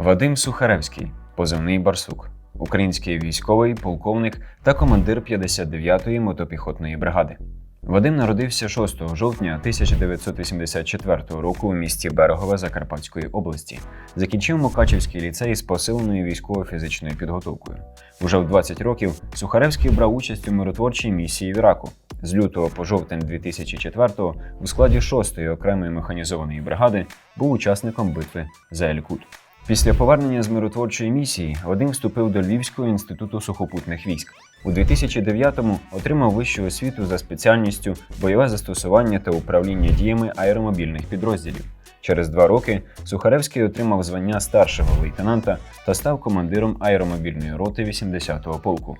Вадим Сухаревський, позивний Барсук, український військовий, полковник та командир 59-ї мотопіхотної бригади. Вадим народився 6 жовтня 1984 року у місті Берегове Закарпатської області. Закінчив Мукачівський ліцей з посиленою військово-фізичною підготовкою. Уже в 20 років Сухаревський брав участь у миротворчій місії в Іраку. З лютого по жовтень 2004-го у складі 6-ї окремої механізованої бригади був учасником битви за Ель-Кут. Після повернення з миротворчої місії Вадим вступив до Львівського інституту сухопутних військ. У 2009-му отримав вищу освіту за спеціальністю бойове застосування та управління діями аеромобільних підрозділів. Через два роки Сухаревський отримав звання старшого лейтенанта та став командиром аеромобільної роти 80-го полку.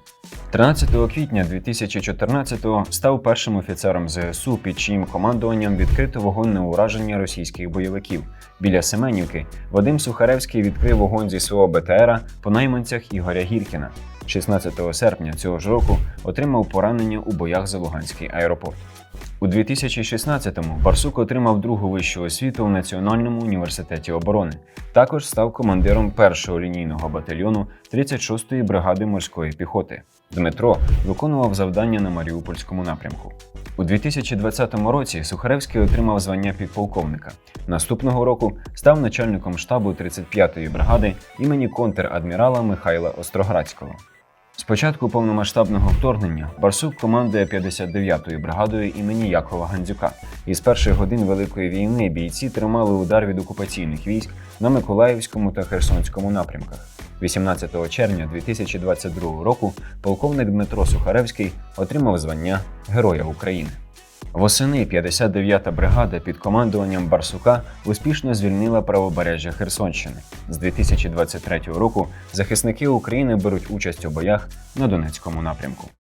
13 квітня 2014-го став першим офіцером ЗСУ, під чиїм командуванням відкрито вогонь на ураження російських бойовиків. Біля Семенівки Вадим Сухаревський відкрив вогонь зі свого БТРа по найманцях Ігоря Гіркіна. 16 серпня цього ж року отримав поранення у боях за Луганський аеропорт. У 2016-му Барсук отримав другу вищу освіту у Національному університеті оборони. Також став командиром першого лінійного батальйону 36-ї бригади морської піхоти. Дмитро виконував завдання на Маріупольському напрямку. У 2020 році Сухаревський отримав звання підполковника. Наступного року став начальником штабу 35-ї бригади імені контр-адмірала Михайла Остроградського. З початку повномасштабного вторгнення Барсук командує 59-ю бригадою імені Якова Гандзюка. І з перших годин Великої війни бійці тримали удар від окупаційних військ на Миколаївському та Херсонському напрямках. 18 червня 2022 року полковник Дмитро Сухаревський отримав звання Героя України. Восени 59-та бригада під командуванням Барсука успішно звільнила правобережжя Херсонщини. З 2023 року захисники України беруть участь у боях на Донецькому напрямку.